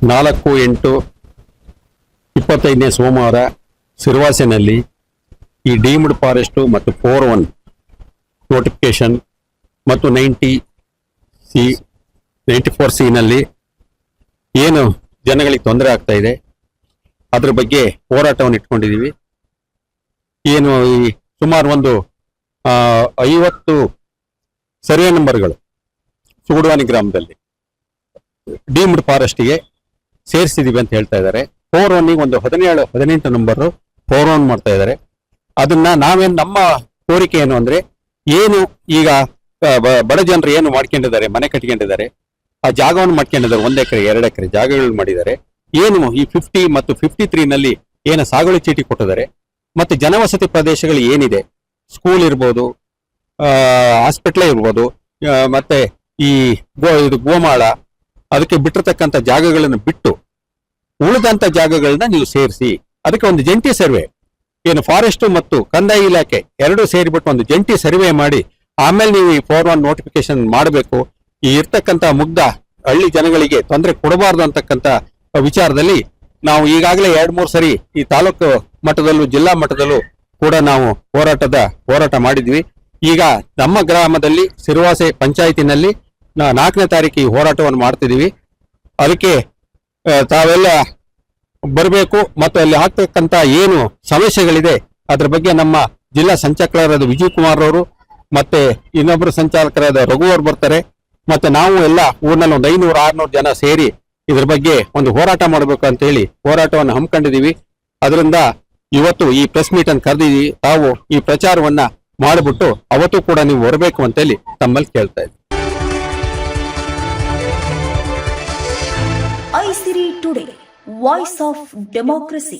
ನಾಲ್ಕು ಎಂಟು ಇಪ್ಪತ್ತೈದನೇ ಸೋಮವಾರ ಸಿರ್ವಾಸೆನಲ್ಲಿ ಈ ಡೀಮ್ಡ್ ಫಾರೆಸ್ಟು ಮತ್ತು ಫೋರ್ ಒನ್ ನೋಟಿಫಿಕೇಶನ್ ಮತ್ತು ನೈಂಟಿ ಸಿ, ನೈಂಟಿ ಫೋರ್ ಸಿನಲ್ಲಿ ಏನು ಜನಗಳಿಗೆ ತೊಂದರೆ ಆಗ್ತಾ ಇದೆ, ಅದ್ರ ಬಗ್ಗೆ ಹೋರಾಟವನ್ನು ಇಟ್ಕೊಂಡಿದ್ದೀವಿ. ಏನು ಈ ಸುಮಾರು ಒಂದು ಐವತ್ತು ಸರ್ವೆ ನಂಬರ್ಗಳು ಸುಗುಡವಾನಿ ಗ್ರಾಮದಲ್ಲಿ ಡೀಮ್ಡ್ ಫಾರೆಸ್ಟ್ಗೆ ಸೇರಿಸಿದೀವಿ ಅಂತ ಹೇಳ್ತಾ ಇದ್ದಾರೆ. ಫೋರ್ ಒನ್ನಿಗೆ ಒಂದು ಹದಿನೇಳು, ಹದಿನೆಂಟು ನಂಬರ್ ಫೋರ್ ಒನ್ ಮಾಡ್ತಾ ಇದ್ದಾರೆ. ಅದನ್ನ ನಾವೇನು ನಮ್ಮ ಕೋರಿಕೆ ಏನು ಅಂದ್ರೆ, ಏನು ಈಗ ಬಡ ಜನರು ಏನು ಮಾಡ್ಕೊಂಡಿದ್ದಾರೆ, ಮನೆ ಕಟ್ಕೊಂಡಿದ್ದಾರೆ, ಆ ಜಾಗವನ್ನು ಮಾಡ್ಕೊಂಡಿದ್ದಾರೆ, ಒಂದ್ ಎಕರೆ ಎರಡು ಎಕರೆ ಜಾಗಗಳು ಮಾಡಿದ್ದಾರೆ. ಏನು ಈ ಫಿಫ್ಟಿ ಮತ್ತು ಫಿಫ್ಟಿ ತ್ರೀ ನಲ್ಲಿ ಏನು ಸಾಗುವಳಿ ಚೀಟಿ ಕೊಟ್ಟಿದ್ದಾರೆ. ಮತ್ತೆ ಜನವಸತಿ ಪ್ರದೇಶಗಳು ಏನಿದೆ? ಸ್ಕೂಲ್ ಇರ್ಬೋದು ಹಾಸ್ಪಿಟ್ಲೇ ಇರ್ಬೋದು ಮತ್ತೆ ಈ ಗೋ, ಇದು ಗೋಮಾಳ ಅದಕ್ಕೆ ಬಿಟ್ಟಿರ್ತಕ್ಕಂಥ ಜಾಗಗಳನ್ನು ಬಿಟ್ಟು ಉಳಿದಂತ ಜಾಗಗಳನ್ನ ನೀವು ಸೇರಿಸಿ. ಅದಕ್ಕೆ ಒಂದು ಜಂಟಿ ಸರ್ವೆ. ಏನು ಫಾರೆಸ್ಟ್ ಮತ್ತು ಕಂದಾಯ ಇಲಾಖೆ ಎರಡು ಸೇರಿಬಿಟ್ಟು ಒಂದು ಜಂಟಿ ಸರ್ವೆ ಮಾಡಿ, ಆಮೇಲೆ ನೀವು ಈ ಫೋರ್ ಒನ್ ನೋಟಿಫಿಕೇಶನ್ ಮಾಡಬೇಕು. ಈ ಇರ್ತಕ್ಕಂಥ ಮುಗ್ಧ ಹಳ್ಳಿ ಜನಗಳಿಗೆ ತೊಂದರೆ ಕೊಡಬಾರ್ದು ಅಂತಕ್ಕಂಥ ವಿಚಾರದಲ್ಲಿ ನಾವು ಈಗಾಗಲೇ ಎರಡು ಮೂರು ಸರಿ ಈ ತಾಲೂಕು ಮಟ್ಟದಲ್ಲೂ, ಜಿಲ್ಲಾ ಮಟ್ಟದಲ್ಲೂ ಕೂಡ ನಾವು ಹೋರಾಟದ ಹೋರಾಟ ಮಾಡಿದ್ವಿ. ಈಗ ನಮ್ಮ ಗ್ರಾಮದಲ್ಲಿ, ಸಿರುವಾಸೆ ಪಂಚಾಯತಿನಲ್ಲಿ ನಾಲ್ಕನೇ ತಾರೀಕು ಹೋರಾಟವನ್ನು ಮಾಡ್ತಿದ್ದೀವಿ. ಅದಕ್ಕೆ ತಾವೆಲ್ಲ ಬರಬೇಕು ಮತ್ತು ಅಲ್ಲಿ ಆಗ್ತಕ್ಕಂಥ ಏನು ಸಮಸ್ಯೆಗಳಿದೆ, ಅದ್ರ ಬಗ್ಗೆ ನಮ್ಮ ಜಿಲ್ಲಾ ಸಂಚಾಲಕರಾದ ವಿಜಯ್ ಕುಮಾರ್ ಅವರು ಮತ್ತೆ ಇನ್ನೊಬ್ಬರು ಸಂಚಾಲಕರಾದ ರಘು ಅವರು ಬರ್ತಾರೆ. ಮತ್ತೆ ನಾವು ಎಲ್ಲ ಊರಿನಲ್ಲಿ ಒಂದು ಐನೂರು, ಆರ್ನೂರು ಜನ ಸೇರಿ ಇದ್ರ ಬಗ್ಗೆ ಒಂದು ಹೋರಾಟ ಮಾಡಬೇಕು ಅಂತ ಹೇಳಿ ಹೋರಾಟವನ್ನು ಹಮ್ಮಿಕೊಂಡಿದ್ದೀವಿ. ಅದರಿಂದ ಇವತ್ತು ಈ ಪ್ರೆಸ್ ಮೀಟ್ ಅನ್ನು ಕರೆದಿದ್ದೀವಿ. ತಾವು ಈ ಪ್ರಚಾರವನ್ನ ಮಾಡಿಬಿಟ್ಟು ಅವತ್ತು ಕೂಡ ನೀವು ಬರಬೇಕು ಅಂತೇಳಿ ತಮ್ಮಲ್ಲಿ ಕೇಳ್ತಾ ಇದ್ದೀವಿ voice of democracy